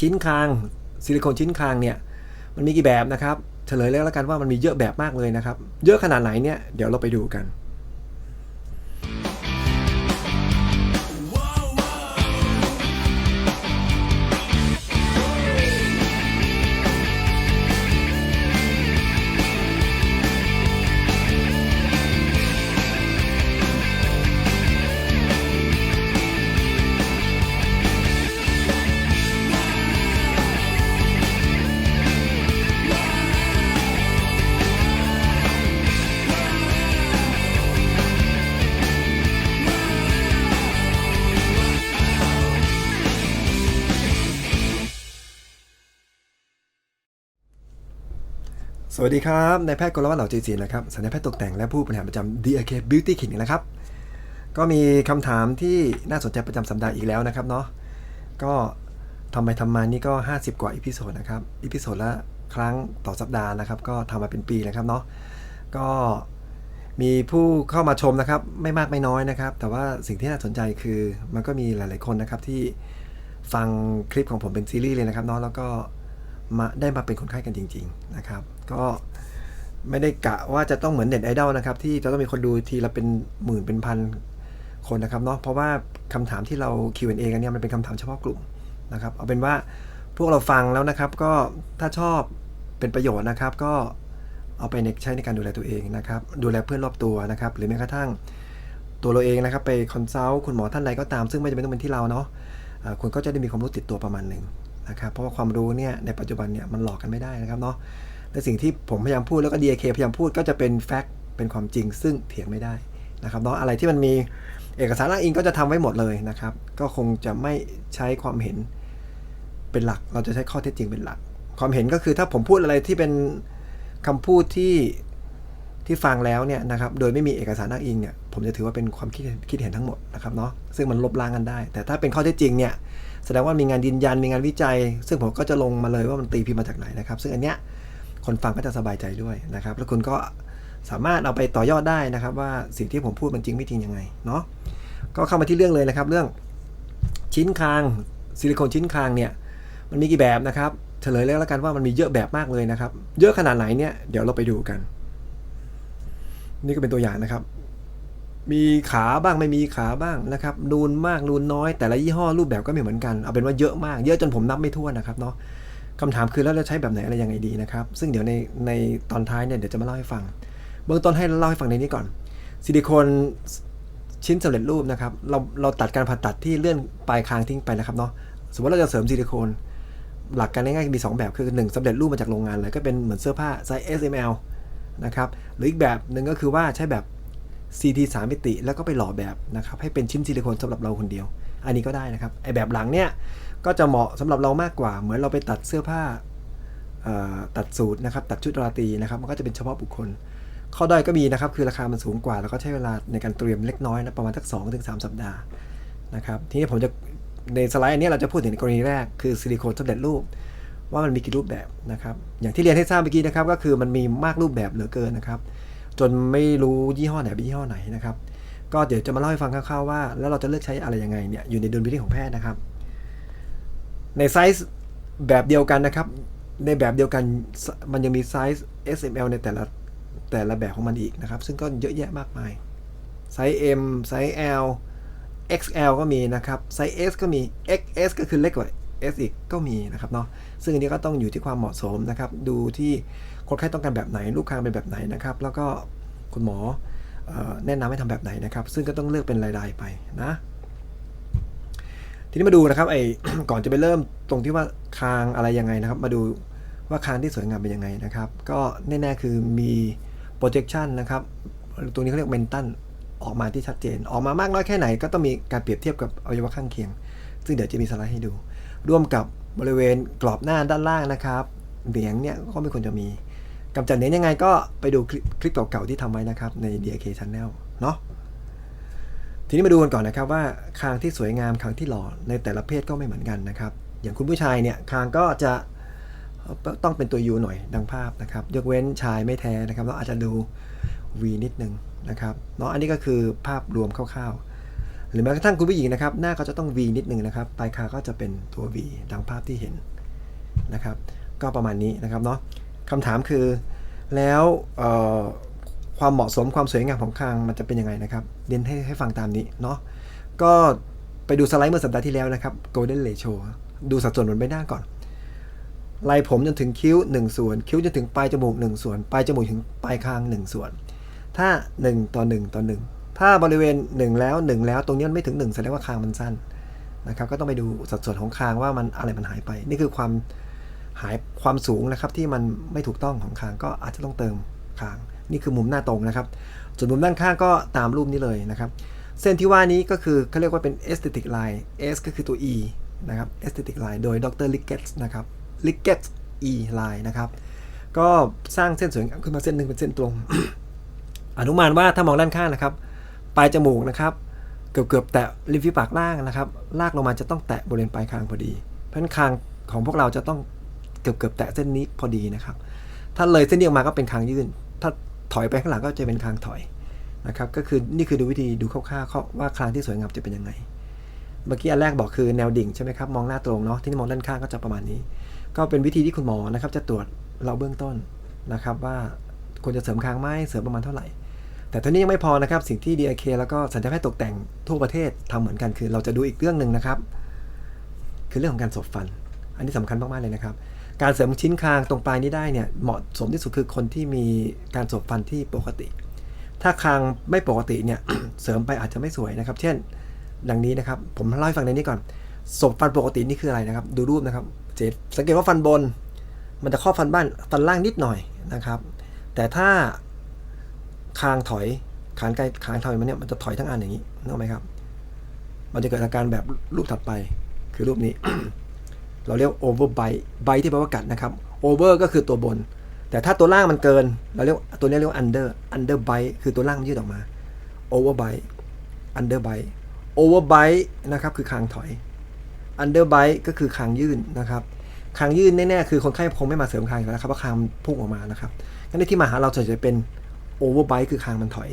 ชิ้นคางซิลิโคนชิ้นคางเนี่ยมันมีกี่แบบนะครับเฉลยเลยแล้วกันว่ามันมีเยอะแบบมากเลยนะครับ เยอะขนาดไหนเนี่ยเดี๋ยวเราไปดูกัน สวัสดีครับ นายแพทย์กรวัตเหล่าจีศีนะครับสัญญาแพทย์ตกแต่งและผู้บริหารประจำ DRK Beauty Clinic นะครับ ก็มีคำถามที่น่าสนใจประจำสัปดาห์อีกแล้วนะครับเนาะ ก็ทำไปทำมานี่ก็ 50 กว่าอีพิโซดนะครับ อีพิโซดละครั้งต่อสัปดาห์นะครับ ก็ทำมาเป็นปีนะครับเนาะ ก็มีผู้เข้ามาชมนะครับ ไม่มากไม่น้อยนะครับ แต่ว่าสิ่งที่น่าสนใจคือมันก็มีหลาย ๆ คนนะครับที่ฟังคลิปของผมเป็นซีรีส์เลยนะครับเนาะ แล้วก็ มาได้มาเป็นคนไข้กันจริง ๆนะครับ ก็ไม่ได้กะว่าจะต้องเหมือนเน็ตไอดอลนะครับ ที่จะต้องมีคนดูทีละเป็นหมื่นเป็นพันคนนะครับเนาะเพราะว่าคำถามที่เรา Q&A กันเนี่ยมันเป็นคำถามเฉพาะกลุ่มนะครับ เอาเป็นว่าพวกเราฟังแล้วนะครับ ก็ถ้าชอบเป็นประโยชน์นะครับ ก็เอาไปในใช้ในการดูแลตัวเองนะครับ ดูแลเพื่อนรอบตัวนะครับ หรือแม้กระทั่งตัวเราเองนะครับ ไปคอนซัลท์คุณหมอท่านใดก็ตามซึ่งไม่จำเป็นต้องเป็นที่เราเนาะคุณก็จะได้มีความรู้ติดตัวประมาณหนึ่ง นะครับเพราะว่าความรู้เนี่ยในปัจจุบันเนี่ยมันหลอกกันไม่ได้นะครับเนาะและสิ่งที่ผมพยายามพูดแล้วก็ DK พยายามพูดก็จะเป็นแฟกต์เป็นความจริงซึ่งเถียงไม่ได้นะครับเนาะอะไรที่มันมีเอกสารอ้างอิงก็จะทำไว้หมดเลยนะครับ ก็คงจะไม่ใช้ความเห็นเป็นหลัก เราจะใช้ข้อเท็จจริงเป็นหลัก ความเห็นก็คือถ้าผมพูดอะไรที่เป็นคำพูดที่ที่ฟังแล้วเนี่ยนะครับ โดยไม่มีเอกสารอ้างอิงเนี่ย ผมจะถือว่าเป็นความคิดเห็นคิดเห็นทั้งหมดนะครับเนาะซึ่งมันลบล้างกันได้ แต่ถ้าเป็นข้อเท็จจริงเนี่ยแสดงว่ามีงานยืนยันมีงานวิจัย ซึ่งผมก็จะลงมาเลยว่ามันตีพิมพ์มาจากไหนนะครับ ซึ่งอันเนี้ยคนฟังก็จะสบายใจด้วยนะครับ แล้วคุณก็สามารถเอาไปต่อยอดได้นะครับ ว่าสิ่งที่ผมพูดมันจริงไม่จริงยังไงเนาะก็เข้ามาที่เรื่องเลยนะครับ เรื่องชิ้นคางซิลิโคนชิ้นคางเนี่ยมันมีกี่แบบนะครับเฉลยเลยแล้วกันว่ามันมีเยอะแบบมากเลยนะครับ เยอะขนาดไหนเนี่ยเดี๋ยวเราไปดูกัน นี่ก็เป็นตัวอย่างนะครับ มีขาบ้างไม่มีขาบ้างนะครับนูนมากนูนน้อย แต่ละยี่ห้อรูปแบบก็ไม่เหมือนกันเอาเป็นว่าเยอะมาก เยอะจนผมนับไม่ถ้วนะครับเนาะคำถามคือแล้วเราใช้แบบไหนอะไรยังไงดีนะครับ ซึ่งเดี๋ยวในในตอนท้ายเนี่ยเดี๋ยวจะมาเล่าให้ฟัง เบื้องต้นให้เล่าให้ฟังในนี้ก่อน ซิลิโคนชิ้นสำเร็จรูปนะครับ เราเราตัดการผ่าตัดที่เลื่อนปลายคางทิ้งไปนะครับเนาะสมมติเราจะเสริมซิลิโคนหลักการง่ายๆมี 2 แบบคือ 1สำเร็จรูปมาจากโรงงานเลยก็เป็นเหมือนเสื้อผ้าไซส์ S M L นะครับหรืออีกแบบหนึ่งก็คือว่าใช้แบบ CT 3มิติ แล้วก็ไปหล่อแบบนะครับให้เป็นชิ้นซิลิโคนสำหรับเราคนเดียว อันนี้ก็ได้นะครับไอแบบหลังเนี่ยก็จะเหมาะสำหรับเรามากกว่า เหมือนเราไปตัดเสื้อผ้าตัดสูตรนะครับตัดชุดราตรีนะครับมันก็จะเป็นเฉพาะบุคคล ข้อด้อยก็มีนะครับคือราคามันสูงกว่า แล้วก็ใช้เวลาในการเตรียมเล็กน้อยนะประมาณสัก2-3ถึง3สัปดาห์นะครับทีนี้ผมจะในสไลด์อันนี้เราจะพูดถึงในกรณีแรกคือซิลิโคนสำเร็จรูป ว่ามันมีกี่รูปแบบนะครับอย่างที่เรียนให้ทราบเมื่อกี้นะครับก็คือมันมีมากรูปแบบเหลือเกินนะครับ จนไม่รู้ยี่ห้อไหนเป็นยี่ห้อไหนนะครับ ก็เดี๋ยวจะมาเล่าให้ฟังคร่าวๆว่า แล้วเราจะเลือกใช้อะไรยังไงเนี่ยอยู่ในดุลพินิจของแพทย์นะครับ ในไซส์แบบเดียวกันนะครับ ในแบบเดียวกันมันยังมีไซส์ S M L ในแต่ละแต่ละแบบของมันอีกนะครับ ซึ่งก็เยอะแยะมากมายไซส์ M ไซส์ L XL ก็มีนะครับ ไซส์ S ก็มี XS ก็คือเล็กกว่า S อีกก็มีนะครับเนาะซึ่งอันนี้ก็ต้องอยู่ที่ความเหมาะสมนะครับ ดูที่คนไข้ต้องการแบบไหน ลูกค้างเป็นแบบไหนนะครับ แล้วก็คุณหมออแนะนำให้ทำแบบไหนนะครับ ซึ่งก็ต้องเลือกเป็นรายๆไปนะ ทีนี้มาดูนะครับไอ้ก่อนจะไปเริ่มตรงที่ว่าคางอะไรยังไงนะครับ มาดูว่าคางที่สวยงามเป็นยังไงนะครับ ก็แน่ๆคือมี projection นะครับ ตรงนี้เขาเรียก mental ออกมาที่ชัดเจน ออกมามากน้อยแค่ไหนก็ต้องมีการเปรียบเทียบกับอวัยวะข้างเคียง ซึ่งเดี๋ยวจะมีสไลด์ให้ดู ร่วมกับบริเวณกรอบหน้าด้านล่างนะครับ เหนียงเนี่ยก็ไม่ควรจะมีกำจัดเหนียงยังไงก็ไปดูคลิปคลิปเก่าๆที่ทำไว้นะครับใน DK Channel เนาะทีนี้มาดูกันก่อนนะครับว่าคางที่สวยงามคางที่หล่อในแต่ละเพศก็ไม่เหมือนกันนะครับ อย่างคุณผู้ชายเนี่ยคางก็จะต้องเป็นตัวยูหน่อยดังภาพนะครับ ยกเว้นชายไม่แท้นะครับเราอาจจะดู V นิดนึงนะครับเนาะอันนี้ก็คือภาพรวมคร่าวๆ รือแม้กระทั่งคุณผู้หญิงนะครับ หน้าก็จะต้อง V นิดนึงนะครับ ปลายคางก็จะเป็นตัว V ดังภาพที่เห็นนะครับ ก็ประมาณนี้นะครับเนาะคำถามคือแล้วความเหมาะสมความสวยงามของคางมันจะเป็นยังไงนะครับ เรียนให้ให้ฟังตามนี้เนาะ ก็ไปดูสไลด์เมื่อสัปดาห์ที่แล้วนะครับ Golden Ratio ดูสัดส่วนบนใบหน้าก่อนไหล่ผมจนถึงคิ้ว 1 ส่วน คิ้วจนถึงปลายจมูก 1 ส่วน ปลายจมูกถึงปลายคาง 1 ส่วน ถ้า 1 ต่อ 1 ต่อ 1 ถ้าบริเวณ 1 แล้ว 1 แล้วตรงนี้มันไม่ถึง 1 แสดงว่าคางมันสั้นนะครับก็ต้องไปดูสัดส่วนของคางว่ามันอะไรมันหายไป นี่คือความหายความสูงนะครับที่มันไม่ถูกต้องของคางก็อาจจะต้องเติมคาง นี่คือมุมหน้าตรงนะครับ ส่วนมุมด้านข้างก็ตามรูปนี้เลยนะครับ เส้นที่ว่านี้ก็คือเขาเรียกว่าเป็น aesthetic line S ก็คือตัว E นะครับ aesthetic line โดยดร Liggett นะครับ Liggett E line นะครับก็สร้างเส้นสวยงามขึ้นมาเส้นหนึ่งเป็นเส้นตรง อนุมานว่าถ้ามองด้านข้างนะครับ ปลายจมูกนะครับ เกือบเกือบแตะริมฝีปากล่างนะครับลากลงมาจะต้องแตะบริเวณปลายคางพอดี เพราะฉะนั้นคางของพวกเราจะต้องเกือบเกือบแตะเส้นนี้พอดีนะครับ ถ้าเลยเส้นนี้ออกมาก็เป็นคางยื่น ถ้าถอยไปข้างหลังก็จะเป็นคางถอยนะครับก็คือนี่คือดูวิธีดูคร่าวๆว่าคางที่สวยงามจะเป็นยังไง เมื่อกี้อันแรกบอกคือแนวดิ่งใช่ไหมครับมองหน้าตรงเนาะที่นี่มองด้านข้างก็จะประมาณนี้ ก็เป็นวิธีที่คุณหมอนะครับจะตรวจเราเบื้องต้นนะครับว่าควรจะเสริมคางไหมเสริมประมาณเท่าไหร่ แต่ท่านี้ยังไม่พอนะครับ สิ่งที่ DIK แล้วก็สัญญาแพทย์ตกแต่งทั่วประเทศทำเหมือนกัน คือเราจะดูอีกเรื่องหนึ่งนะครับ คือเรื่องของการสบฟัน อันนี้สำคัญมากๆเลยนะครับ การเสริมชิ้นคางตรงปลายนี้ได้เนี่ยเหมาะสมที่สุดคือคนที่มีการสบฟันที่ปกติ ถ้าคางไม่ปกติเนี่ยเสริมไปอาจจะไม่สวยนะครับ เช่นดังนี้นะครับ ผมเล่าให้ฟังในนี้ก่อนศพฟันปกตินี่คืออะไรนะครับ ดูรูปนะครับเจสังเกตว่าฟันบน มันจะครอบฟันบ้านฟันล่างนิดหน่อยนะครับ แต่ถ้า คางถอยขานไกลคางถอยมันเนี่ยมันจะถอยทั้งอันอย่างนี้นึกไหมครับ มันจะเกิดอาการแบบรูปถัดไปคือรูปนี้ เราเรียก over bite bite ที่แปลว่ากัดนะครับ over ก็คือตัวบน แต่ถ้าตัวล่างมันเกิน เราเรียกตัวนี้เรียกว่า under under bite คือตัวล่างมันยืดออกมา over bite under bite over bite นะครับคือคางถอย under bite ก็คือคางยื่นนะครับคางยื่นแน่ๆคือคนไข้คงไม่มาเสริมคางอยู่แล้วครับเพราะคางพุ่งออกมานะครับงั้นที่มาหาเราส่วนใหญ่ จะเป็น over bite คือคางมันถอย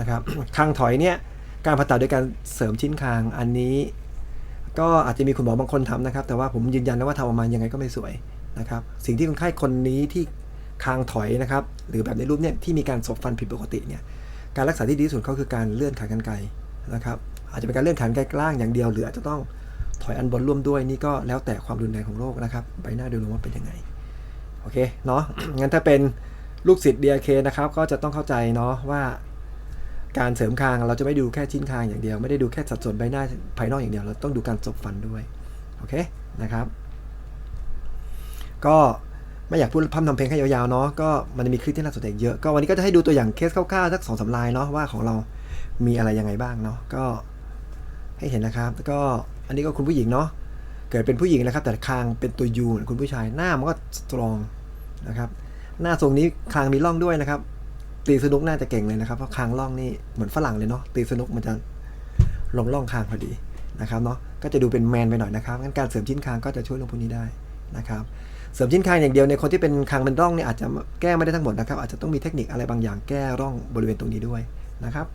นะครับคางถอยเนี่ยการผ่าตัดโดยการเสริมชิ้นคางอันนี้ ก็อาจจะมีคุณหมอบางคนทำนะครับ แต่ว่าผมยืนยันนะว่าทำออกมายังไงก็ไม่สวยนะครับสิ่งที่คนไข้คนนี้ที่คางถอยนะครับหรือแบบในรูปเนี่ยที่มีการสบฟันผิดปกติเนี่ยการรักษาที่ดีที่สุดก็คือการเลื่อนขากรรไกรนะครับอาจจะเป็นการเลื่อนขากรรไกรล่างอย่างเดียวหรืออาจจะต้องถอยอันบนร่วมด้วยนี่ก็แล้วแต่ความรุนแรงของโรคนะครับใบหน้าโดยรวมว่าเป็นยังไงโอเคเนาะงั้นถ้าเป็น ลูกศิษย์ DRK นะครับก็จะต้องเข้าใจเนาะว่า การเสริมคางเราจะไม่ดูแค่ชิ้นคางอย่างเดียว ไม่ได้ดูแค่สัดส่วนใบหน้าภายนอกอย่างเดียว เราต้องดูการจบฟันด้วยโอเคนะครับ ก็ไม่อยากพูดพร่ำทำเพลงแค่ยาวๆเนาะก็มันจะมีคลิปที่น่าสนใจเยอะก็วันนี้ก็จะให้ดูตัวอย่างเคสคร่าวๆสักสองสามลายเนาะว่าของเรามีอะไรยังไงบ้างเนาะก็ให้เห็นนะครับแล้วก็อันนี้ก็คุณผู้หญิงเนาะเกิดเป็นผู้หญิงนะครับ แต่คางเป็นตัวยูคุณผู้ชายหน้ามันก็สตรองนะครับ หน้าทรงนี้คางมีร่องด้วยนะครับ ตีสนุกน่าจะเก่งเลยนะครับ เพราะคางร่องนี่เหมือนฝรั่งเลยเนาะ ตีสนุกมันจะลงร่องคางพอดีนะครับเนาะ ก็จะดูเป็นแมนไปหน่อยนะครับ งั้นการเสริมชิ้นคางก็จะช่วยเรื่องพวกนี้ได้นะครับ เสริมชิ้นคางอย่างเดียวในคนที่เป็นคางเป็นร่องเนี่ยอาจจะแก้ไม่ได้ทั้งหมดนะครับ อาจจะต้องมีเทคนิคอะไรบางอย่างแก้ร่องบริเวณตรงนี้ด้วยนะครับ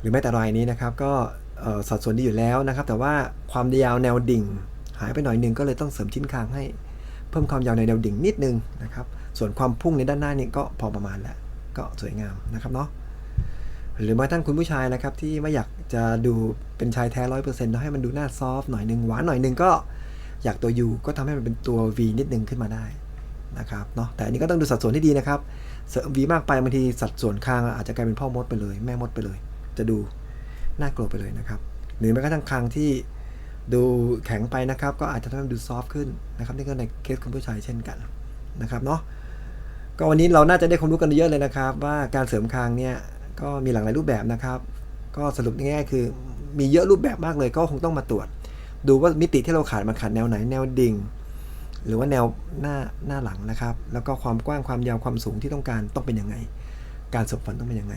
หรือแม้แต่รอยนี้นะครับ ก็เอ่อสัดส่วนดีอยู่แล้วนะครับ แต่ว่าความยาวแนวดิ่ง หายไปหน่อยหนึ่งก็เลยต้องเสริมชิ้นคางให้ พิ่มความยาวในแนวดิ่งนิดนึงนะครับ ส่วนความพุ่งในด้านหน้านี่ก็พอประมาณแหละก็สวยงามนะครับเนาะหรือแม้ท่านคุณผู้ชายนะครับ ที่ไม่อยากจะดูเป็นชายแท้ร้อยเปอร์เซ็นต์ให้มันดูหน้าซอฟหน่อยหนึ่งหวานหน่อยหนึ่งก็อยากตัว U ก็ทำให้มันเป็นตัว V นิดนึงขึ้นมาได้นะครับเนาะแต่อันนี้ก็ต้องดูสัดส่วนที่ดีนะครับเสริม V มากไปบางทีสัดส่วนคางอาจจะกลายเป็นพ่อมดไปเลย แม่มดไปเลย จะดูน่ากลัวไปเลยนะครับหรือแม้กระทั่งคางที่ ดูแข็งไปนะครับ ก็อาจจะทำให้ดูซอฟต์ขึ้นนะครับนี่ก็ในเคสคุณผู้ชายเช่นกันนะครับเนาะก็วันนี้เราน่าจะได้ความรู้กันเยอะเลยนะครับ ว่าการเสริมคางเนี่ยก็มีหลากหลายรูปแบบนะครับ ก็สรุปง่ายๆคือมีเยอะรูปแบบมากเลยก็คงต้องมาตรวจ ดูว่ามิติที่เราขาดมันขาดแนวไหนแนวดิ่ง หรือว่าแนวหน้าหน้าหลังนะครับ แล้วก็ความกว้างความยาวความสูงที่ต้องการต้องเป็นยังไง การสบฟันต้องเป็นยังไง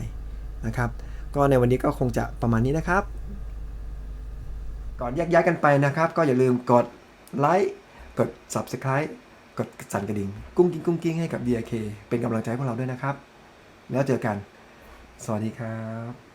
นะครับ ก็ในวันนี้ก็คงจะประมาณนี้นะครับ ก่อนแยกย้ายกันไปนะครับ ก็อย่าลืมกดไลค์กด Subscribe กดสั่นกระดิ่ง กุ้งกิ้งกุ้งกิ้งให้กับ DRK เป็นกำลังใจให้พวกเราด้วยนะครับ แล้วเจอกัน สวัสดีครับ